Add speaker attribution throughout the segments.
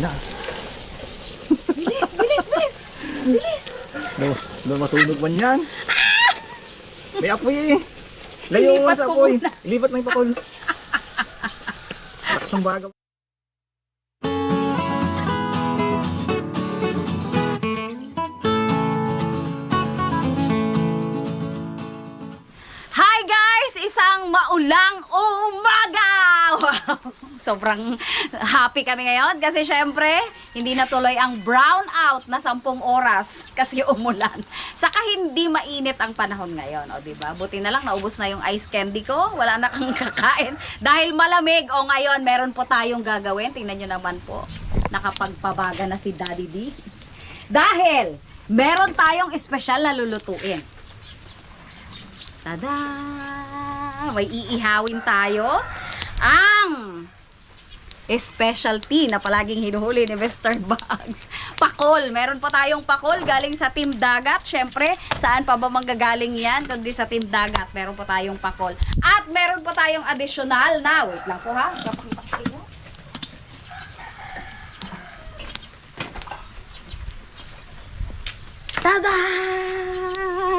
Speaker 1: Na?
Speaker 2: Bilis, bilis, bilis. Bilis.
Speaker 1: No, no masunog man yan. May apoy eh. Layo mo sa apoy. Ilipat mo yung pakol. Lakas ng baga.
Speaker 2: Hi guys! Isang maulang umaga! Wow! Sobrang happy kami ngayon kasi syempre hindi natuloy ang brown out na 10 oras kasi umulan. Saka hindi mainit ang panahon ngayon, o ba? Buti na lang naubos na yung ice candy ko, wala na kang kakain dahil malamig. O ngayon meron po tayong gagawin. Tingnan niyo naman po. Nakapagpabaga na si Daddy D. Dahil meron tayong espesyal na lulutuin. Tada! May iihawin tayo. Ang specialty na palaging hinuhuli ni Mr. Bugs. Pakol. Meron pa tayong pakol galing sa Team Dagat. Siyempre, saan pa ba manggagaling yan? Kundi sa Team Dagat. Meron pa tayong pakol. At meron pa tayong additional na. Wait lang po ha. Kapakita ko. Tada!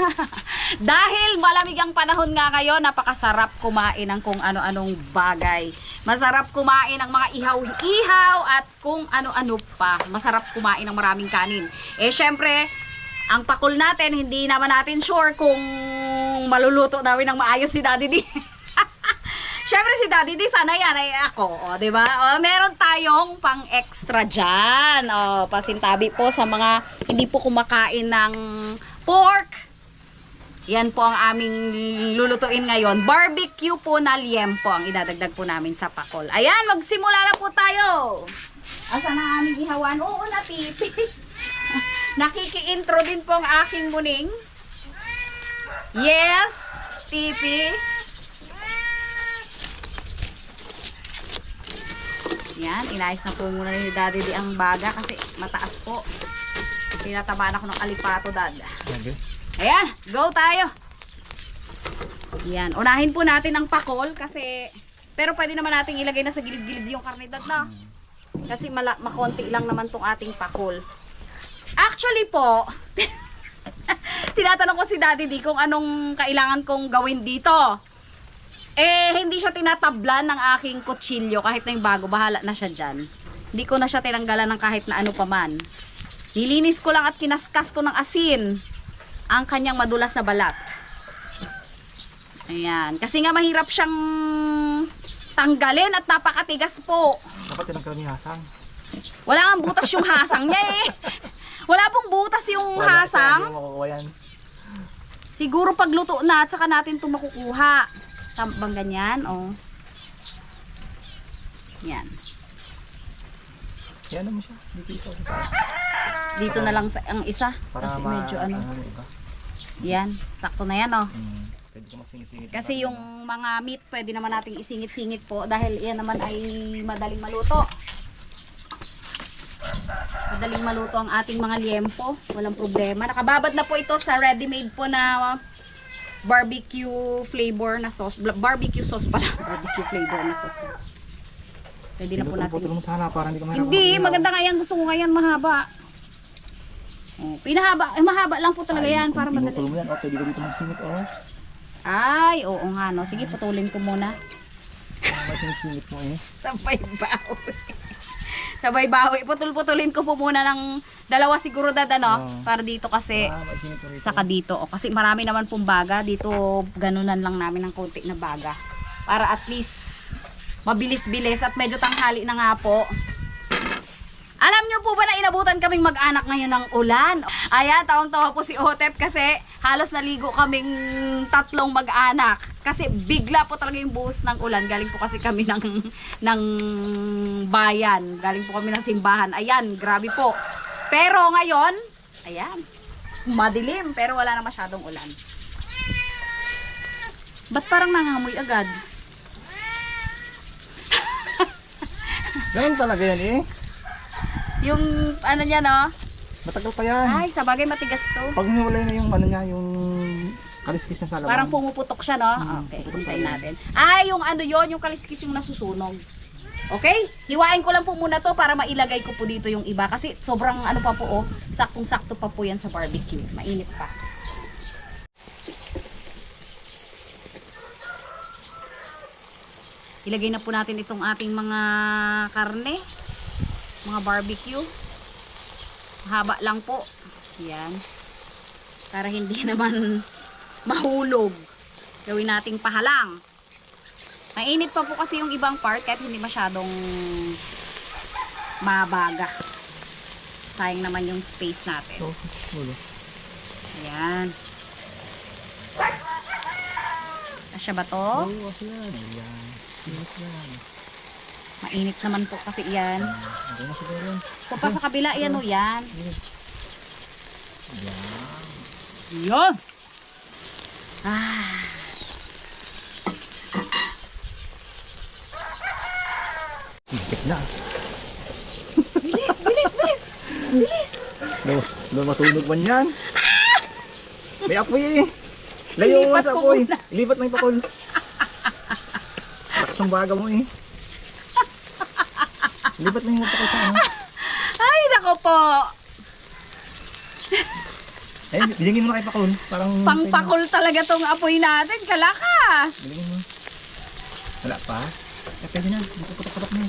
Speaker 2: Dahil malamig ang panahon nga ngayon, napakasarap kumain ng kung ano-anong bagay. Masarap kumain ng mga ihaw-ihaw at kung ano-ano pa. Masarap kumain ng maraming kanin. Eh syempre, ang pakul natin, hindi naman natin sure kung maluluto namin ng maayos si Daddy D. Siyempre si Daddy D, sana yan ay ako, o, di ba? O, meron tayong pang extra dyan. O, pasintabi po sa mga hindi po kumakain ng pork. Yan po ang aming lulutuin ngayon. Barbecue po na liempo ang idadagdag po namin sa pakol. Ayan, magsimula na po tayo. Asa na ang aming ihawan? Oo, natipi. Nakiki-intro din po ang aking muning. Yes, tipi. Yan, inayos na po muna ni Daddy di ang baga kasi mataas po. Tinatamaan ako ng alipato, Dad.
Speaker 1: Okay.
Speaker 2: Ayan, go tayo. Yan, unahin po natin ang pakol kasi pero pwede naman nating ilagay na sa gilid-gilid yung karne, Dad, na. Kasi mala, makonti lang naman tong ating pakol. Actually po, tinatanong ko si Daddy D kung anong kailangan kong gawin dito. Eh, hindi siya tinatablan ng aking kutsilyo kahit na yung bago. Bahala na siya dyan. Hindi ko na siya tinanggalan ng kahit na ano pa man. Nilinis ko lang at kinaskas ko ng asin ang kanyang madulas na balat. Ayan. Kasi nga mahirap siyang tanggalin at napakatigas po.
Speaker 1: Dapat tinanggal ni Hasang.
Speaker 2: Wala nga butas yung hasang niya eh. Wala pong butas yung
Speaker 1: Wala
Speaker 2: hasang.
Speaker 1: Mo yan.
Speaker 2: Siguro pagluto na at saka natin ito makukuha. Tambang ganyan, oh. Yan.
Speaker 1: Yan naman siya. Dito isa.
Speaker 2: Dito na lang sa ang isa.
Speaker 1: Para
Speaker 2: Kasi medyo ano.
Speaker 1: iba.
Speaker 2: Yan. Sakto na yan, oh.
Speaker 1: Hmm. Pwede ko magsingit-singit.
Speaker 2: Kasi yung mga meat, pwede naman nating isingit-singit po dahil yan naman ay madaling maluto. Madaling maluto ang ating mga liempo. Walang problema. Nakababad na po ito sa ready-made po na barbecue flavor na sauce. Barbecue sauce pala. Barbecue flavor na sauce. Pwede na po natin.
Speaker 1: Putol mo sana para hindi ka mahirap.
Speaker 2: Hindi,
Speaker 1: mag-ilaw.
Speaker 2: maganda nga yan. Gusto ko nga yan mahaba. Oh, pinahaba. Eh, mahaba lang po talaga
Speaker 1: Ay,
Speaker 2: yan para
Speaker 1: pinutol
Speaker 2: madali.
Speaker 1: mo yan, okay, di ko dito magsingit, oh.
Speaker 2: Ay, oo nga no. Sige, putulin ko muna.
Speaker 1: Magsingit-singit mo eh.
Speaker 2: Sabay bawi. Sabay bawi. Putul-putulin ko po muna ng dalawa siguro dad ano.
Speaker 1: Oo.
Speaker 2: Para dito kasi
Speaker 1: Ah,
Speaker 2: saka dito. O, kasi marami naman pong baga. Dito ganunan lang namin ng konti na baga. Para at least mabilis-bilis at medyo tanghali na nga po. Alam niyo po ba na inabutan kaming mag-anak ngayon ng ulan? Ayan, tawang-tawa po si Otep kasi halos naligo kaming tatlong mag-anak. Kasi bigla po talaga yung buhos ng ulan. Galing po kasi kami ng, ng bayan. Galing po kami ng simbahan. Ayan, grabe po. Pero ngayon, ayan, madilim pero wala na masyadong ulan. Ba't parang nangangamoy agad?
Speaker 1: Ganun talaga yan eh.
Speaker 2: Yung ano niya no?
Speaker 1: Matagal pa yan.
Speaker 2: Ay, sa bagay matigas to.
Speaker 1: Pag niwalay na yung ano niya, yung kaliskis na sa laman.
Speaker 2: Parang pumuputok siya, no?
Speaker 1: Mm,
Speaker 2: okay,
Speaker 1: puputok
Speaker 2: hintayin natin. Ay, yung ano yon yung kaliskis yung nasusunog. Okay? Hiwain ko lang po muna to para mailagay ko po dito yung iba. Kasi sobrang ano pa po oh, saktong-sakto pa po yan sa barbecue. Mainit pa. Ilagay na po natin itong ating mga karne. Mga barbecue. Haba lang po. Yan. Para hindi naman mahulog. Gawin nating pahalang. Mainit pa po kasi yung ibang part kahit hindi masyadong mabaga. Sayang naman yung space natin.
Speaker 1: Ulo.
Speaker 2: Ayan. Kasya ba to?
Speaker 1: Oo, kasi yan. Ayan.
Speaker 2: Mainit naman po kasi yan.
Speaker 1: Okay na siguro yan.
Speaker 2: So pa sa kabila, yan o yan.
Speaker 1: Yan.
Speaker 2: Yan. Ah.
Speaker 1: Higpit na.
Speaker 2: Bilis, bilis, bilis. Bilis.
Speaker 1: No, no masunog man yan. May apoy eh. Layo mo sa apoy. Ilipat mo yung pakol. Lakas ang baga mo eh. Lipat mo yung pakol sa ano.
Speaker 2: Ay, nako po.
Speaker 1: Eh, bilingin mo na kay pakol. Parang...
Speaker 2: Pangpakol talaga tong apoy natin. Kalakas.
Speaker 1: Bilingin mo. Wala pa? Eh, pwede na. Putok-putok na.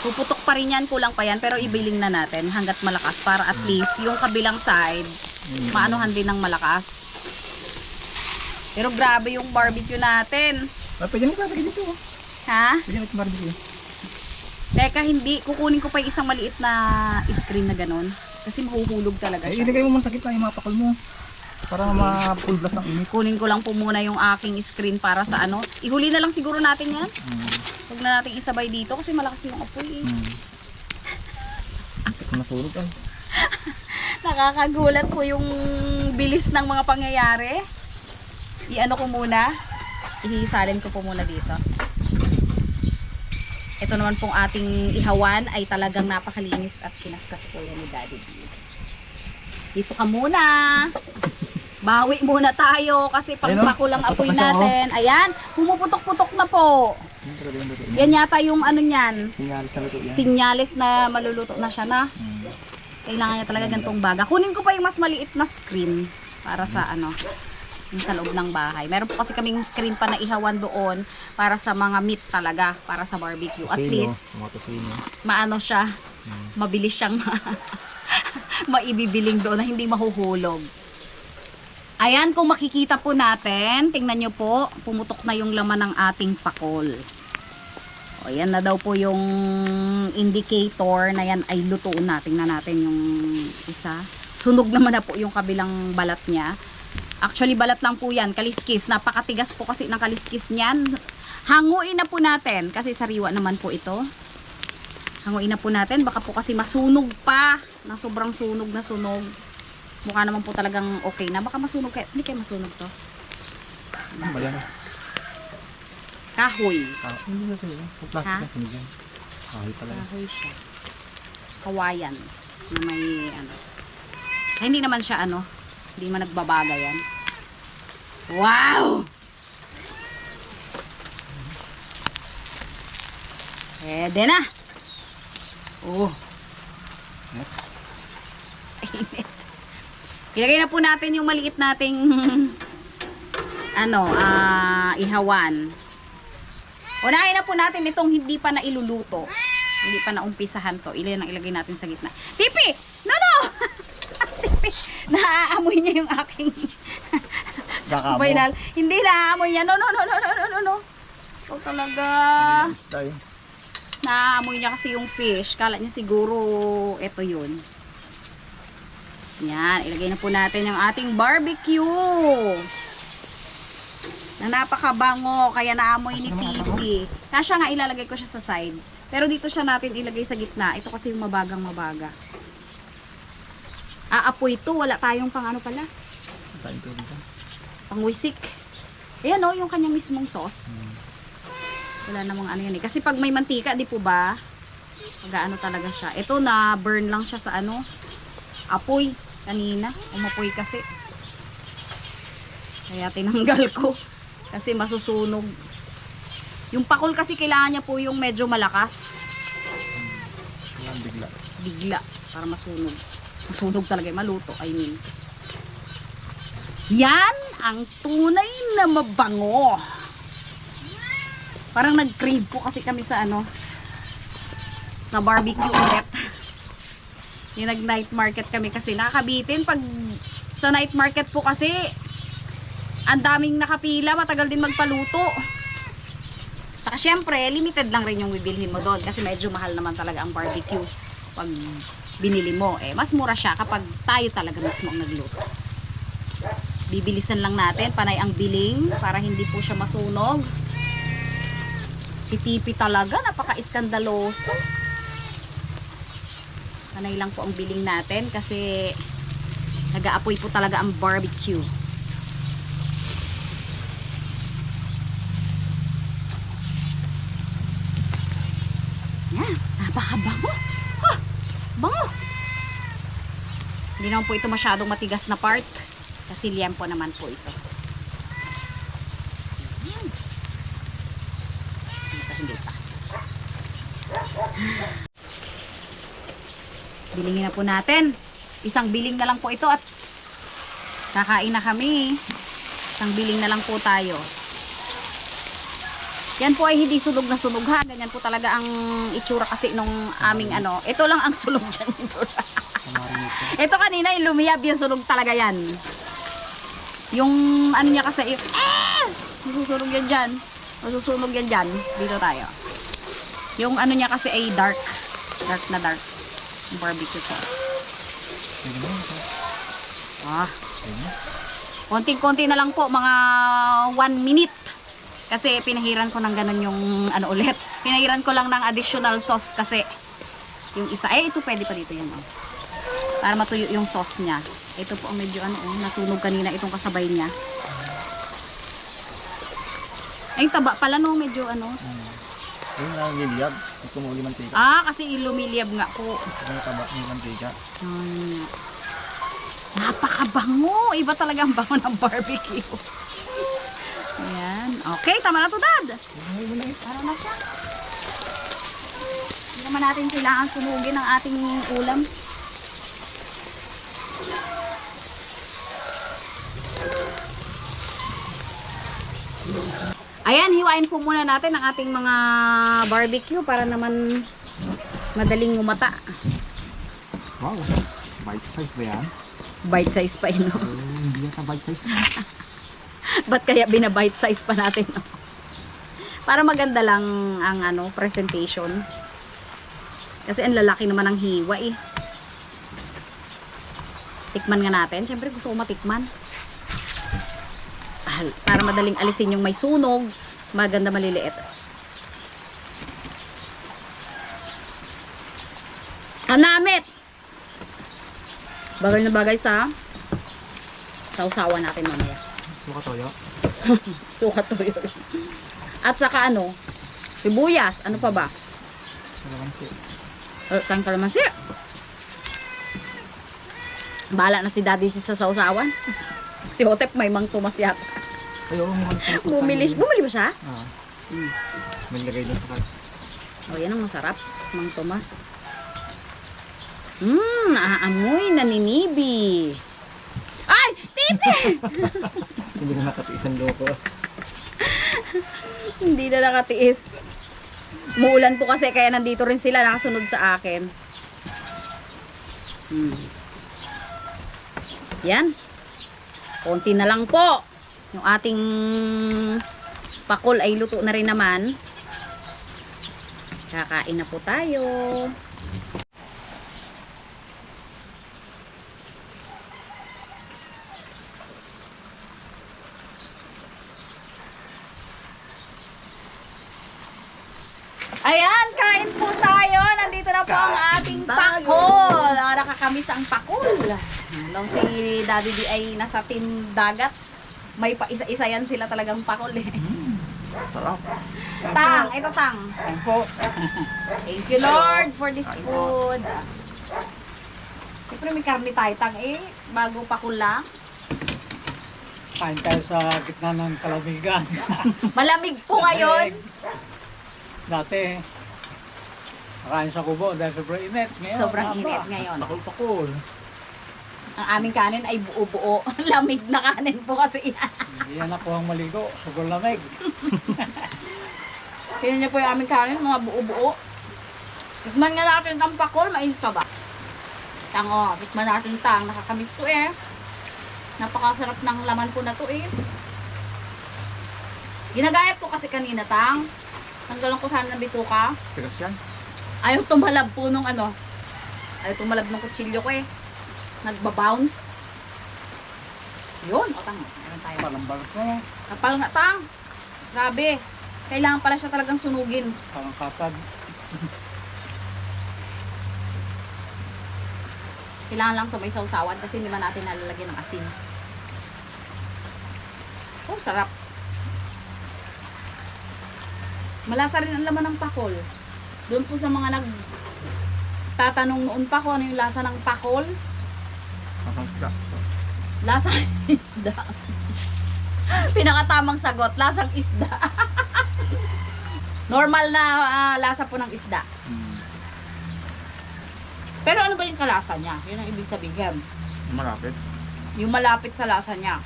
Speaker 2: Puputok pa rin yan, kulang pa yan, pero ibiling na natin hanggat malakas para at least yung kabilang side, maanuhan din ng malakas. Pero grabe yung barbecue natin.
Speaker 1: Ah, pwede na ilalagay dito. oh.
Speaker 2: Ha?
Speaker 1: Pwede na itong barbecue.
Speaker 2: Teka, hindi. Kukunin ko pa yung isang maliit na screen na ganun. Kasi mahuhulog talaga
Speaker 1: Eh,
Speaker 2: siya.
Speaker 1: ilagay mo muna sa gitna yung mga pakol mo. Para ma-full blast ng init.
Speaker 2: Kunin ko lang po muna yung aking screen para sa ano. Ihuli na lang siguro natin yan.
Speaker 1: Hmm.
Speaker 2: Huwag na natin isabay dito kasi malakas yung apoy eh.
Speaker 1: Ito nasunog ay.
Speaker 2: Nakakagulat po yung bilis ng mga pangyayari. I-ano ko muna. Ihisalin ko po muna dito. Ito naman pong ating ihawan ay talagang napakalinis at kinaskas po yan ni Daddy B. Dito ka muna. Bawi muna tayo kasi
Speaker 1: Ayun, oh.
Speaker 2: pangpakulang apoy natin. Ayan, pumuputok-putok na po.
Speaker 1: Yan
Speaker 2: yata yung ano niyan.
Speaker 1: Sinyalis na luto yan.
Speaker 2: Sinyalis na maluluto na siya na. Kailangan niya talaga gantong baga. Kunin ko pa yung mas maliit na screen para sa ano, sa loob ng bahay. Meron po kasi kaming screen pa na ihawan doon para sa mga meat talaga, para sa barbecue. At least,
Speaker 1: Mga tosino.
Speaker 2: maano siya, mabilis siyang maibibiling doon na hindi mahuhulog. Ayan, kung makikita po natin, tingnan nyo po, pumutok na yung laman ng ating pakol. O, yan na daw po yung indicator na yan ay natin na natin yung isa. Sunog naman na po yung kabilang balat niya. Actually, balat lang po yan, kaliskis. Napakatigas po kasi ng kaliskis niyan. Hanguin na po natin, kasi sariwa naman po ito. Hanguin na po natin, baka po kasi masunog pa, na sobrang sunog na sunog. Mukha naman po talagang okay na. Baka masunog kayo, hindi kayo masunog to.
Speaker 1: Yan?
Speaker 2: Kahoy.
Speaker 1: Ah, hindi na. Kung plastic na sunog yan. Kahoy pala.
Speaker 2: Kahoy siya. Kawayan. Na may ano. Ay, hindi naman siya ano. Hindi man nagbabaga yan. Wow! Pwede na. Oh,
Speaker 1: Next.
Speaker 2: init. Ilagay na po natin yung maliit nating ano, ah, ihawan. Unahin na po natin itong hindi pa na iluluto. Hindi pa na umpisahan to. Ilan ang ilagay natin sa gitna. Tipi! Naaamoy niya yung aking
Speaker 1: Baka mo.
Speaker 2: Bainal. Hindi naaamoy niya. No, no, no, no, no, no, no, no. Ito talaga.
Speaker 1: Yun.
Speaker 2: Naaamoy niya kasi yung fish. Kala niya siguro ito yun. Yan. Ilagay na po natin yung ating barbecue. Na napakabango. Kaya naamoy ni Titi. Kasya nga ilalagay ko siya sa sides. Pero dito siya natin ilagay sa gitna. Ito kasi yung mabagang mabaga. Aapoy to. Wala tayong pang ano pala. Pangwisik. Ayan o, yung kanyang mismong sauce. Wala namang ano yan eh. Kasi pag may mantika, di po ba? Pag-ano talaga siya. Ito na burn lang siya sa ano, apoy. Kanina. Umapoy kasi. Kaya tinanggal ko. Kasi masusunog. Yung pakul kasi kailangan niya po yung medyo malakas.
Speaker 1: Bigla.
Speaker 2: Bigla. Para masunog. Masunog talaga. eh, Maluto, I mean. Yan ang tunay na mabango. Parang nag-crave po kasi kami sa ano, sa barbecue ulit. Yung nag-night market kami kasi nakakabitin pag sa night market po kasi ang daming nakapila, matagal din magpaluto. Saka syempre, limited lang rin yung bibilhin mo doon kasi medyo mahal naman talaga ang barbecue pag binili mo. Eh, mas mura siya kapag tayo talaga mismo ang nagluto. Bibilisan lang natin, panay ang biling para hindi po siya masunog. Si Tipi talaga, napaka-iskandaloso. Panay lang po ang biling natin kasi nag-aapoy po talaga ang barbecue. Yan, napakabango. Ha, bango. Hindi naman po ito masyadong matigas na part. Kasi liempo naman po ito. Ito, hindi pa. Bilingin na po natin. Isang biling na lang po ito at kakain na kami. Isang biling na lang po tayo. Yan po ay hindi sunog na sunog ha. Ganyan po talaga ang itsura kasi nung aming ano. Ito lang ang sunog dyan. Ito kanina yung lumiyab yan sunog talaga yan. Yung ano niya kasi yung eh! Masusunog yan dyan. Masusunog yan dyan. Dito tayo. Yung ano niya kasi ay dark. Dark na dark. Yung barbecue sauce. Ah. Konting-konti na lang po. Mga 1 minute. Kasi pinahiran ko ng ganun yung ano ulit. Pinahiran ko lang ng additional sauce kasi yung isa. Eh, ito pwede pa dito yan. Oh. Para matuyo yung sauce niya. Ito po ang medyo ano, oh, nasunog kanina itong kasabay niya. Ay, taba pala no, medyo ano.
Speaker 1: Yung nangiliyab, ito mo ulit mantika.
Speaker 2: Ah, kasi ilumiliab nga po.
Speaker 1: Yung taba ng mantika.
Speaker 2: Hmm. Napakabango. Iba talaga ang bango ng barbecue. Ayan. Okay, tama na to, Dad. Para na siya. Hindi naman natin kailangan sunugin ang ating ulam. Ayan, hiwain po muna natin ang ating mga barbecue para naman madaling umata.
Speaker 1: Wow. Bite size ba yan?
Speaker 2: Bite size pa yun, no?
Speaker 1: Oh, hindi yata bite size.
Speaker 2: Ba't kaya binabite size pa natin, no? Para maganda lang ang ano, presentation. Kasi ang lalaki naman ng hiwa, eh. Tikman nga natin. Siyempre gusto ko matikman. Ah, Para madaling alisin yung may sunog, maganda maliliit. Kanamit! Bagay na bagay sa sausawan natin mamaya.
Speaker 1: Suka toyo.
Speaker 2: Sukat to yun. At saka ano, sibuyas, ano pa ba?
Speaker 1: Kalamansi.
Speaker 2: Uh, kang kalamansi. Bala na si daddy sa sausawan. si Hotep may mang tumas yata.
Speaker 1: Oo, suka
Speaker 2: Bumili, bumili ba siya?
Speaker 1: Ah,
Speaker 2: Hmm.
Speaker 1: may lagay doon sa cart.
Speaker 2: O, yan ang masarap. Mang Tomas. Mmm, naaamoy, naninibi. Ay! Tipi!
Speaker 1: Hindi na nakatiisan loko.
Speaker 2: Hindi na nakatiis. Muulan po kasi kaya nandito rin sila nakasunod sa akin. Hmm. Yan. Konti na lang po. Yung ating pakol ay luto na rin naman. Kakain na po tayo. Ayan, kain po tayo. Nandito na po ang ating pakol. Ah, nakakamis ang pakol. Nung si Daddy D ay nasa team dagat, may pa isa-isa yan sila talagang pakol eh.
Speaker 1: Sarap.
Speaker 2: Tang, ito tang. Thank you Lord for this food. Siyempre may karne tayo tang eh, bago pakul lang.
Speaker 3: Kain tayo sa gitna ng kalamigan.
Speaker 2: Malamig po ngayon.
Speaker 3: Dati, nakain sa kubo dahil sobrang init. Ngayon,
Speaker 2: Sobrang init ngayon.
Speaker 1: Pakul-pakul.
Speaker 2: Ang aming kanin ay buo-buo. Lamig na kanin po kasi yan.
Speaker 3: Hindi yan ako ang maligo. Sobrang lamig.
Speaker 2: Tingnan niyo po yung aming kanin, mga buo-buo. Tikman nga natin ang pakol, mainit pa ba? Tango, tikman natin tang. Nakakamiss to eh. Napakasarap ng laman po na to eh. Ginagayat ko kasi kanina tang. Tanggalan ko sana ng bituka.
Speaker 1: Tigas yan.
Speaker 2: Ayaw tumalab po nung ano. Ayaw tumalab ng kutsilyo ko eh. Nagbabounce. Yun, o tang. Meron tayo.
Speaker 3: Parang balot na yan.
Speaker 2: Kapal nga tang. Grabe. Kailangan pala siya talagang sunugin.
Speaker 3: Parang katad.
Speaker 2: Kailangan lang ito may sausawan kasi hindi man natin nalalagyan ng asin. Oh, sarap. Malasa rin ang laman ng pakol. Doon po sa mga nag tatanong noon pa kung ano yung lasa ng pakol.
Speaker 1: Masang
Speaker 2: Lasa ng isda. Pinakatamang sagot, lasang isda. Normal na ah, lasa po ng isda.
Speaker 1: Hmm.
Speaker 2: Pero ano ba yung kalasa niya? Yun ang ibig sabihin.
Speaker 1: Malapit.
Speaker 2: Yung malapit sa lasa niya.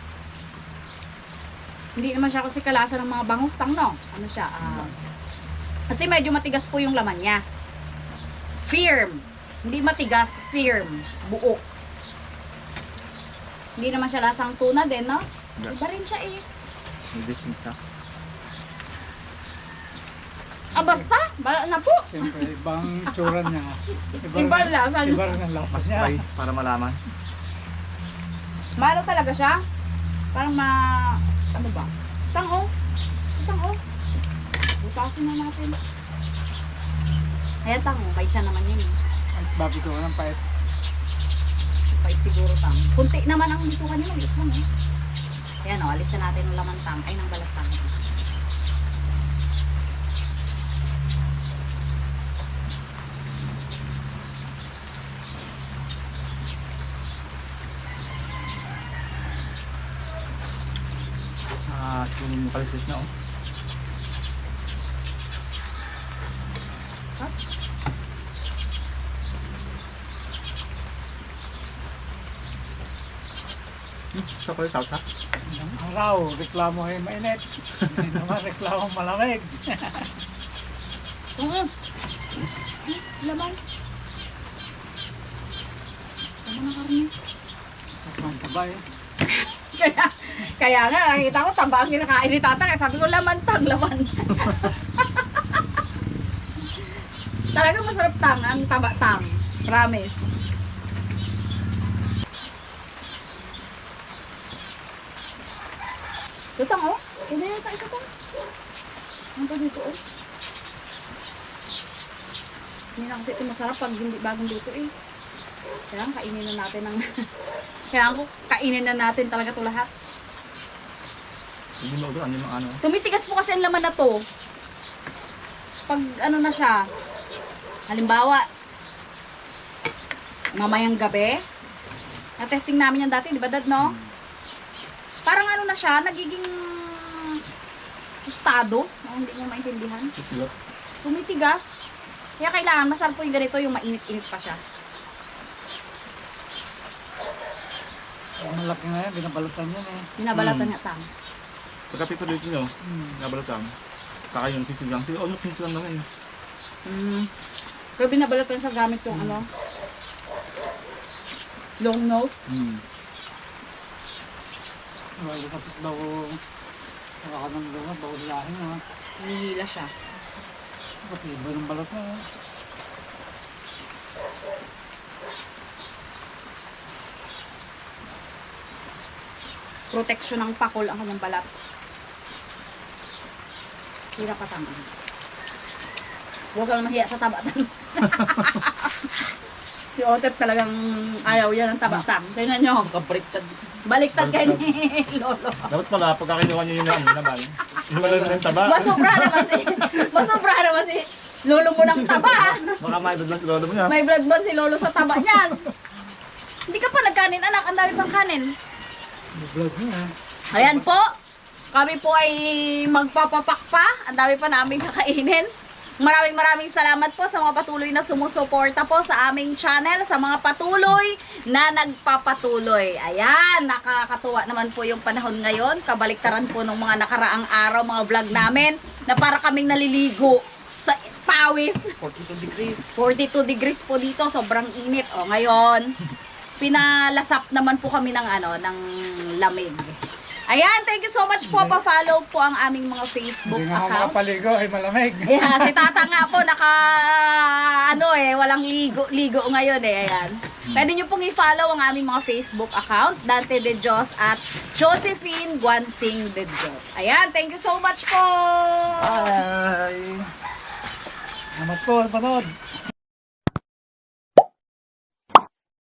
Speaker 2: Hindi naman siya kasi kalasa ng mga bangustang, no? Ano siya? ah, kasi medyo matigas po yung laman niya. Firm. Hindi matigas, firm. Buo. Hindi naman siya lasang tuna din, no?
Speaker 1: Hindi.
Speaker 2: Iba rin siya eh.
Speaker 1: Distinct siya.
Speaker 2: Ah, basta. Bala na po.
Speaker 3: Siyempre, ibang tsura niya.
Speaker 2: Iba ang lasa niya.
Speaker 3: Iba rin ang lasa
Speaker 1: Mas
Speaker 3: niya.
Speaker 1: try para malaman.
Speaker 2: Malo talaga siya. Parang ma... Ano ba? Tango. Tango. Butasin na natin. Ayan tango. Bait siya naman yun. eh.
Speaker 3: At babi ko ng pait.
Speaker 2: Bait siguro tang. Kunti naman ang dito kanina. Maliit lang eh. Ayan o. Alisan natin ng laman tang. Ay, ng balat tang.
Speaker 1: Ah, yung kalisit na oh. Sa kalisit ha?
Speaker 3: Ang araw, reklamo ay mainit. Hindi naman reklamo malamig.
Speaker 2: Oo. Laman. Laman ng karne.
Speaker 3: Sakman ka ba eh?
Speaker 2: Kaya, kaya nga, nakikita ko, taba ang kinakain ni tata. Kaya sabi ko, laman tang, laman. Talaga masarap tang, ang taba tang. Promise. Tutang, oh. Hindi na tayo tutang. Ano ba dito, oh? Hindi na kasi ito masarap pag hindi bagong luto, eh. Kailangan kainin na natin ng... Kailangan ko kainin na natin talaga to lahat.
Speaker 1: Hindi mo ano yung ano.
Speaker 2: Tumitigas po kasi ang laman na to. Pag ano na siya, halimbawa, mamayang gabi, na-testing namin yan dati, di ba dad, no? Na siya, nagiging tostado. Oh, hindi mo maintindihan. Tumitigas. Kaya kailangan, masarap po yung ganito, yung mainit-init pa siya.
Speaker 3: Ang malaki na yan, binabalatan yan eh.
Speaker 2: Binabalatan
Speaker 1: Hmm.
Speaker 2: nga tang.
Speaker 1: Pagka people dito nyo,
Speaker 3: Hmm.
Speaker 1: nabalatan. Saka yung piso lang. Oh, look, lang naman.
Speaker 2: Mm. Pero binabalatan siya gamit yung ano, long nose.
Speaker 1: Hmm.
Speaker 3: Wala kapit daw saka ka ng lunga, bawal lahin ha.
Speaker 2: Hinihila siya.
Speaker 3: Pati iba ng balat na yan.
Speaker 2: proteksyon ng pakol ang kanyang balat. Hirap patangan. Huwag kang mahiya sa tabatan. si Otep talagang ayaw yan ng tabatan. Tingnan nyo.
Speaker 4: Kabriktad.
Speaker 2: Baliktad kay ni Lolo.
Speaker 1: Dapat pala, pagka kinuha nyo yung ano naman, inuwalan na yung taba.
Speaker 2: Masobra naman si, masobra naman si Lolo mo ng taba.
Speaker 1: Baka may doon si lolo mo niya.
Speaker 2: May blood si Lolo sa taba niyan. Hindi ka pa nagkanin, anak. Ang dami pang kanin.
Speaker 3: May vlog niya.
Speaker 2: Ayan po. Kami po ay magpapapak pa. Ang dami pa namin kakainin. Maraming maraming salamat po sa mga patuloy na sumusuporta po sa aming channel, sa mga patuloy na nagpapatuloy. Ayan, nakakatuwa naman po yung panahon ngayon. Kabaliktaran po ng mga nakaraang araw, mga vlog namin, na para kaming naliligo sa pawis.
Speaker 1: 42 degrees.
Speaker 2: 42 degrees po dito, sobrang init. O, ngayon, pinalasap naman po kami ng ano, ng lamig. Ayan, thank you so much po. Pa-follow po ang aming mga Facebook
Speaker 3: Hindi nga ako
Speaker 2: account.
Speaker 3: makapaligo, ay malamig.
Speaker 2: Ayan, si Tata nga po, naka, ano eh, walang ligo, ligo ngayon eh, ayan. Pwede nyo pong i-follow ang aming mga Facebook account, Dante De Dios at Josephine Guansing De Dios. Ayan, thank you so much po!
Speaker 1: Bye!
Speaker 3: Salamat po, panood.